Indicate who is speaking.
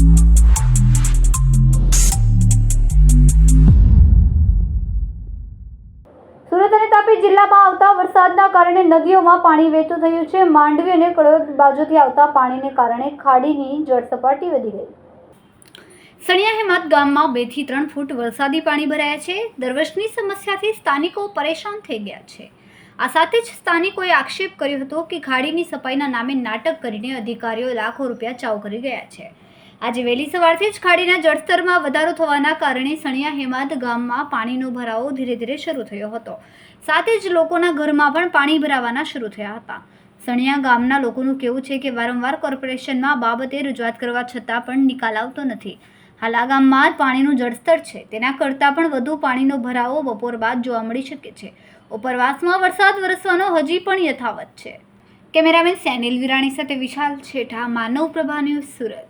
Speaker 1: સુરત અને તાપી જિલ્લામાં આવતા વરસાદના કારણે નદીઓમાં પાણી વહેતું થયું છે. માંડવી અને કડોદ બાજુથી આવતા પાણીને કારણે ખાડીની જળસપાટી વધી ગઈ. સણિયા હેમાત ગામમાં બેથી ત્રણ ફૂટ વરસાદી પાણી ભરાયા છે. દર વર્ષની સમસ્યાથી સ્થાનિકો પરેશાન થઈ ગયા છે. આ સાથે જ સ્થાનિકોએ આક્ષેપ કર્યો હતો કે ખાડીની સફાઈના નામે નાટક કરીને અધિકારીઓ લાખો રૂપિયા ચાવ કરી ગયા છે. આજે વહેલી સવારથી જ ખાડીના જળસ્તરમાં વધારો થવાના કારણે સણિયા હેમાદ ગામમાં પાણીનો ભરાવો ધીરે ધીરે શરૂ થયો હતો. સાથે જ લોકોના ઘરમાં પણ પાણી ભરાવાના શરૂ થયા હતા. સણિયા ગામના લોકોનું કહેવું છે કે વારંવાર કોર્પોરેશનમાં બાબતે રજૂઆત કરવા છતાં પણ નિકાલ આવતો નથી. હાલ આ ગામમાં પાણીનું જળસ્તર છે. તેના કરતાં પણ વધુ પાણીનો ભરાવો બપોર બાદ જોવા મળી શકે છે. ઉપરવાસમાં વરસાદ વરસવાનો હજી પણ યથાવત છે. કેમેરામેન સેનિલ વિરાણી સાથે વિશાલ છેઠા, માનવ પ્રભા ન્યૂઝ સુરત.